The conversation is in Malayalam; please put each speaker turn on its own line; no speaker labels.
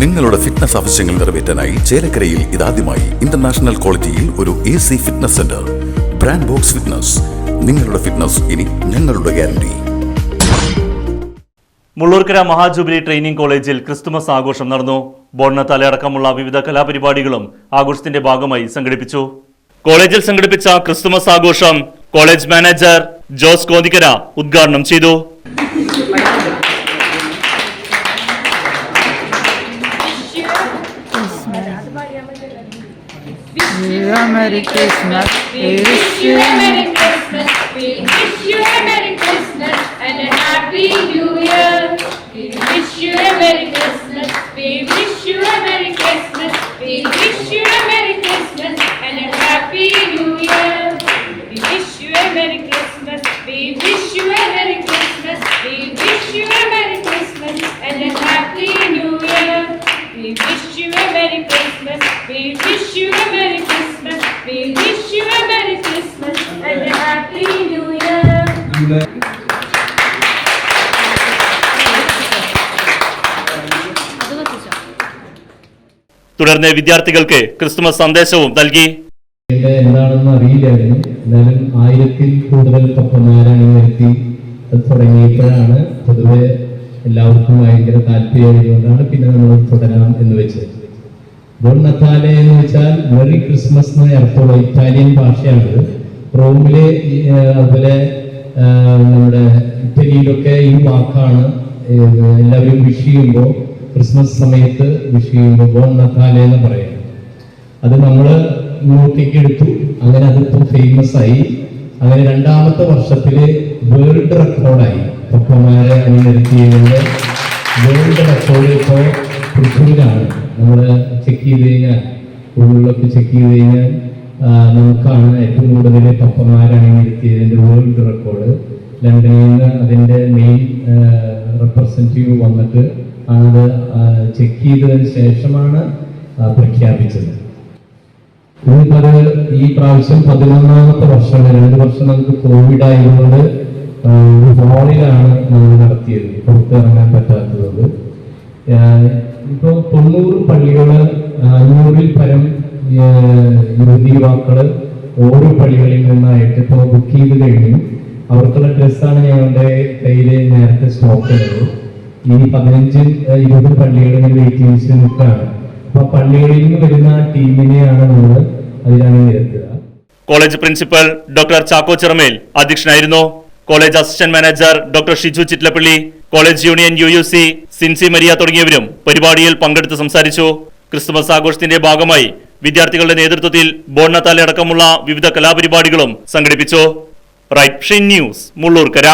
നിങ്ങളുടെ ഫിറ്റ്നസ് ആവശ്യങ്ങൾ നിറവേറ്റാനായി ചേലക്കരയിൽ ഇതാദ്യമായി ഇന്റർനാഷണൽ ക്വാളിറ്റിയിൽ ഒരു A C fitness center brand box fitness നിങ്ങളുടെ ഫിറ്റ്നസ് ഇനി ഞങ്ങളുടെ ഗ്യാരണ്ടി
മുള്ളൂർക്കര മഹാജൂബിലി ട്രെയിനിംഗ് കോളേജിൽ ക്രിസ്തുമസ് ആഘോഷം നടന്നു. ബോണ്ണ തലയടക്കമുള്ള വിവിധ കലാപരിപാടികളും ആഘോഷത്തിന്റെ ഭാഗമായി സംഘടിപ്പിച്ചു. കോളേജിൽ സംഘടിപ്പിച്ച ക്രിസ്തുമസ് ആഘോഷം കോളേജ് മാനേജർ ജോസ് കോന്തിക്കര ഉദ്ഘാടനം ചെയ്തു.
You a Merry Christmas.
Wish
wish
you
you
a Merry Christmas. We wish you a Merry Christmas. We wish you a Merry Christmas and a Happy New Year.
തുടർന്ന് വിദ്യാർത്ഥികൾക്ക് ക്രിസ്മസ് സന്ദേശവും നൽകി
എന്താണെന്ന് അറിയില്ലായിരുന്നു എന്നാലും ആയിരത്തിൽ കൂടുതൽ പപ്പന്മാരാണ് വരുത്തി അത് തുടങ്ങിയപ്പോഴാണ് പൊതുവെ എല്ലാവർക്കും ഭയങ്കര താല്പര്യമായതുകൊണ്ടാണ് പിന്നെ നമ്മൾ തുടരാം എന്ന് വെച്ചത് ബോൺ എന്ന് വെച്ചാൽ മെറി ക്രിസ്മസ് എന്ന അർത്ഥമുള്ള ഇറ്റാലിയൻ ഭാഷയാണ്. റോമിലെ അതുപോലെ നമ്മുടെ ഇറ്റലിയിലൊക്കെ ഈ വാക്കാണ് എല്ലാവരും വിഷ് ചെയ്യുമ്പോൾ ക്രിസ്മസ് സമയത്ത് വിഷ് ചെയ്യുമ്പോൾ ബോൺ എന്ന് പറയുന്നത് അത് നമ്മൾ ഇങ്ങോട്ടേക്ക് എടുത്തു. അങ്ങനെ അതിപ്പോൾ ഫേമസ് ആയി. അങ്ങനെ രണ്ടാമത്തെ വർഷത്തിൽ വേൾഡ് റെക്കോർഡായി പപ്പമാരെ അണിനിരത്തിയതിന്റെ വേൾഡ് റെക്കോർഡ് ഇപ്പോൾ തൃശ്ശൂരാണ് നമ്മൾ ചെക്ക് ചെയ്ത് കഴിഞ്ഞാൽ ഗൂഗിളിലൊക്കെ ചെക്ക് ചെയ്ത് കഴിഞ്ഞാൽ നമുക്കാണ് ഏറ്റവും കൂടുതൽ പപ്പമാരാണ് അണിനിരത്തിയതിന്റെ വേൾഡ് റെക്കോർഡ് ലണ്ടനിൽ നിന്ന് അതിന്റെ മെയിൻ റെപ്രസെന്റേറ്റീവ് വന്നിട്ട് അത് ചെക്ക് ചെയ്തതിന് ശേഷമാണ് പ്രഖ്യാപിച്ചത്. ഇനിയിപ്പത് ഈ പ്രാവശ്യം പതിനൊന്നാമത്തെ വർഷം രണ്ട് വർഷം നമുക്ക് കോവിഡ് ആയതുകൊണ്ട് ഹാളിലാണ് നമ്മൾ നടത്തിയത്. പുറത്തിറങ്ങാൻ പറ്റാത്തത് ഇപ്പോൾ തൊണ്ണൂറ് പള്ളികൾ അഞ്ഞൂറിൽ പരം യുവതി യുവാക്കൾ ഓരോ പള്ളികളിൽ നിന്നായിട്ട് ഇപ്പോൾ ബുക്ക് ചെയ്ത് കഴിഞ്ഞു. അവർക്കുള്ള ഡ്രസ്സാണ് ഞങ്ങളുടെ കയ്യിൽ നേരത്തെ സ്റ്റോക്ക് ഉള്ളത് ഈ പതിനഞ്ച് ഇരുപത് പള്ളികളിൽ വെയിറ്റ് ലിസ്റ്റിൽ നിൽക്കുകയാണ്. അപ്പൊ പള്ളികളിൽ നിന്ന് വരുന്ന ടീമിനെയാണ് നമ്മൾ അതിലാണ് നിരത്തുക.
College principal doctor Chacko Cherumel അധ്യക്ഷനായിരുന്നു. College assistant manager doctor Shiju Chittilappally. College union U U C Sincy Maria തുടങ്ങിയവരും പരിപാടിയിൽ പങ്കെടുത്ത് സംസാരിച്ചു. ക്രിസ്തുമസ് ആഘോഷത്തിന്റെ ഭാഗമായി വിദ്യാർത്ഥികളുടെ നേതൃത്വത്തിൽ ബോണ്ണത്താലടക്കമുള്ള വിവിധ കലാപരിപാടികളും സംഘടിപ്പിച്ചു. Right news Mullurkara.